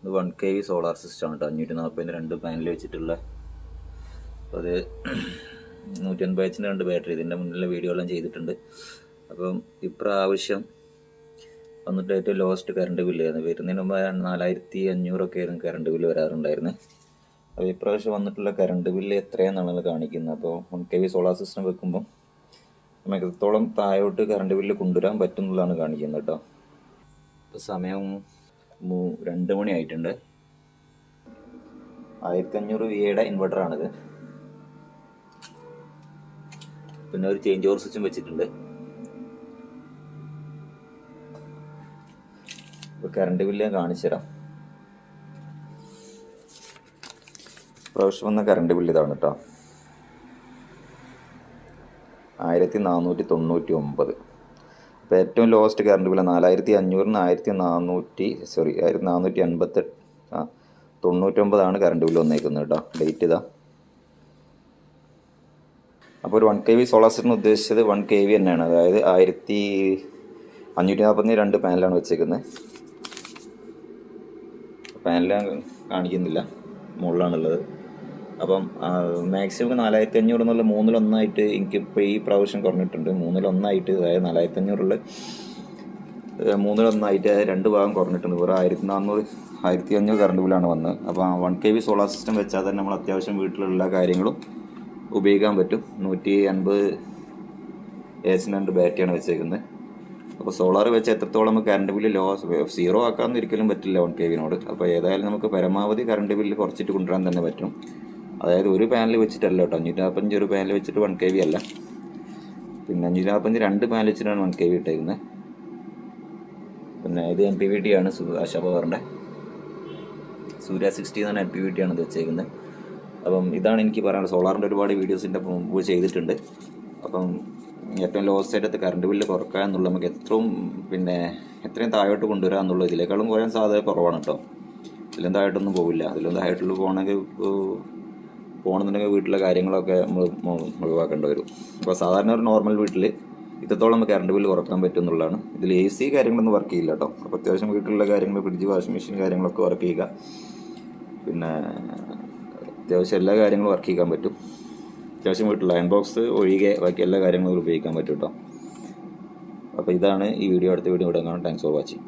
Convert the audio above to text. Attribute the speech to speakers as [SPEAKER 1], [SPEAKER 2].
[SPEAKER 1] ഇത് one K V solar system കേട്ടോ അഞ്ഞൂറ്റി നാൽപ്പതിന് രണ്ട് പാനൽ വെച്ചിട്ടുള്ള അപ്പോൾ അത് നൂറ്റി അൻപത് എച്ചിന്റെ രണ്ട് ബാറ്ററി ഇതിന്റെ മുന്നിലെ വീഡിയോ എല്ലാം ചെയ്തിട്ടുണ്ട്. അപ്പം ഇപ്രാവശ്യം വന്നിട്ട് ഏറ്റവും ലോസ്റ്റ് കറണ്ട് ബില്ല് ആയിരുന്നു. വരുന്നതിന് മുമ്പ് നാലായിരത്തി അഞ്ഞൂറൊക്കെ ആയിരുന്നു കറണ്ട് ബില്ല് വരാറുണ്ടായിരുന്നത് അപ്പോൾ ഇപ്രാവശ്യം വന്നിട്ടുള്ള കറണ്ട് ബില്ല് എത്രയാണെന്നാണ് കാണിക്കുന്നത്. അപ്പോൾ one K V solar system വെക്കുമ്പോൾ നമുക്ക് എത്രത്തോളം താഴോട്ട് കറണ്ട് ബില്ല് കൊണ്ടുവരാൻ പറ്റും എന്നുള്ളതാണ് കാണിക്കുന്നത് കേട്ടോ ഇപ്പോൾ സമയം രണ്ട് മണി ആയിട്ടുണ്ട്. ആയിരത്തി അഞ്ഞൂറ് വി എയുടെ ഇൻവെർട്ടറാണിത് പിന്നെ ഒരു ചേഞ്ച് ഓവർ സ്വിച്ചും വെച്ചിട്ടുണ്ട്. ഇപ്പോൾ കറണ്ട് ബില്ല് ഞാൻ കാണിച്ചു തരാം. പ്രാവശ്യം വന്ന കറണ്ട് ബില്ല് ഇതാണ് കേട്ടോ ആയിരത്തി നാനൂറ്റി തൊണ്ണൂറ്റി ഒമ്പത്. അപ്പോൾ ഏറ്റവും ലോവസ്റ്റ് കറണ്ട് ബില്ല് നാലായിരത്തി അഞ്ഞൂറിന് ആയിരത്തി നാനൂറ്റി സോറി ആയിരത്തി നാനൂറ്റി അൻപത്തി ആ തൊണ്ണൂറ്റൊമ്പതാണ് കറണ്ട് ബില്ല് വന്നേക്കുന്നത് കേട്ടോ ഡേറ്റ് ഇതാ. അപ്പോൾ ഒരു one K V solar system ഉദ്ദേശിച്ചത് വൺ കെ വി തന്നെയാണ്. അതായത് ആയിരത്തി അഞ്ഞൂറ്റി നാൽപ്പത്തി രണ്ട് പാനലാണ് വെച്ചേക്കുന്നത് പാനൽ കാണിക്കുന്നില്ല മുകളിലാണുള്ളത്. അപ്പം മാക്സിമം നാലായിരത്തി അഞ്ഞൂറ് എന്നുള്ള മൂന്നിലൊന്നായിട്ട് എനിക്കിപ്പോൾ ഈ പ്രാവശ്യം കുറഞ്ഞിട്ടുണ്ട്. മൂന്നിലൊന്നായിട്ട് അതായത് നാലായിരത്തി അഞ്ഞൂറുള്ള മൂന്നിലൊന്നായിട്ട് രണ്ട് ഭാഗം കുറഞ്ഞിട്ടുണ്ട്. വെറും ആയിരത്തി നാനൂറ് ആയിരത്തി അഞ്ഞൂറ് കറണ്ട് ബില്ലാണ് വന്നത് അപ്പോൾ one K V solar system വെച്ചാൽ തന്നെ നമ്മൾ അത്യാവശ്യം വീട്ടിലുള്ള കാര്യങ്ങളും ഉപയോഗിക്കാൻ പറ്റും. നൂറ്റി അൻപത് എസിന് രണ്ട് ബാറ്ററിയാണ് വെച്ചേക്കുന്നത്. അപ്പോൾ സോളാർ വെച്ച് എത്രത്തോളം നമുക്ക് കറണ്ട് ബില്ല് ലോ സീറോ ആക്കാമെന്ന് ഒരിക്കലും പറ്റില്ല വൺ കെ വിനോട് അപ്പോൾ ഏതായാലും നമുക്ക് പരമാവധി കറണ്ട് ബില്ല് കുറച്ചിട്ട് കൊണ്ടുവരാൻ തന്നെ പറ്റും. അതായത് ഒരു പാനൽ വെച്ചിട്ടല്ല കേട്ടോ. അഞ്ഞൂറ്റി നാൽപ്പത്തഞ്ച് ഒരു പാനൽ വെച്ചിട്ട് വൺ കെ വി അല്ല. പിന്നെ അഞ്ഞൂറ്റി നാൽപ്പത്തഞ്ച് രണ്ട് പാനൽ വെച്ചിട്ടാണ് വൺ കെ വി പിന്നെ ഇത് എം പി വി ടി ആണ് ആശ സൂര്യ സിക്സ്റ്റി എന്നാണ് എം പി വി ടി ആണ് ഇത് വെച്ചേക്കുന്നത് അപ്പം ഇതാണ് എനിക്ക് പറയാനുള്ളത്. സോളാറിന്റെ ഒരുപാട് വീഡിയോസിന്റെ മുമ്പ് ചെയ്തിട്ടുണ്ട്. അപ്പം ഏറ്റവും ലോസ്റ്റ് ആയിട്ട് കറണ്ട് ബില്ല് കുറക്കുക എന്നുള്ളത് നമുക്ക് എത്രയും പിന്നെ എത്രയും താഴോട്ട് കൊണ്ടുവരാം എന്നുള്ളത് ഇതിലേക്കാളും കുറയാൻ സാധ്യത കുറവാണ് കേട്ടോ. ഇതിലും താഴോട്ടൊന്നും പോകില്ല അതിലും താഴോട്ടുള്ള പോകണമെങ്കിൽ പോകണമെന്നുണ്ടെങ്കിൽ വീട്ടിലെ കാര്യങ്ങളൊക്കെ നമ്മൾ ഒഴിവാക്കേണ്ടി വരും. അപ്പോൾ സാധാരണ ഒരു നോർമൽ വീട്ടിൽ ഇത്രത്തോളം നമുക്ക് കറണ്ട് ബില്ല് കുറയ്ക്കാൻ പറ്റും എന്നുള്ളതാണ്. ഇതിൽ എ സി കാര്യങ്ങളൊന്നും വർക്ക് ചെയ്യില്ല കേട്ടോ. അപ്പോൾ അത്യാവശ്യം വീട്ടിലുള്ള കാര്യങ്ങൾ ഫ്രിഡ്ജ് വാഷിംഗ് മെഷീൻ കാര്യങ്ങളൊക്കെ വർക്ക് ചെയ്യുക. പിന്നെ അത്യാവശ്യം എല്ലാ കാര്യങ്ങളും വർക്ക് ചെയ്യാൻ പറ്റും. അത്യാവശ്യം വീട്ടിൽ അയൺ ബോക്സ് ഒഴികെ ബാക്കി എല്ലാ കാര്യങ്ങളും ഉപയോഗിക്കാൻ പറ്റും കേട്ടോ. അപ്പോൾ ഇതാണ് ഈ വീഡിയോ അടുത്ത വീഡിയോ ഇവിടെ കാണാം. Thanks for watching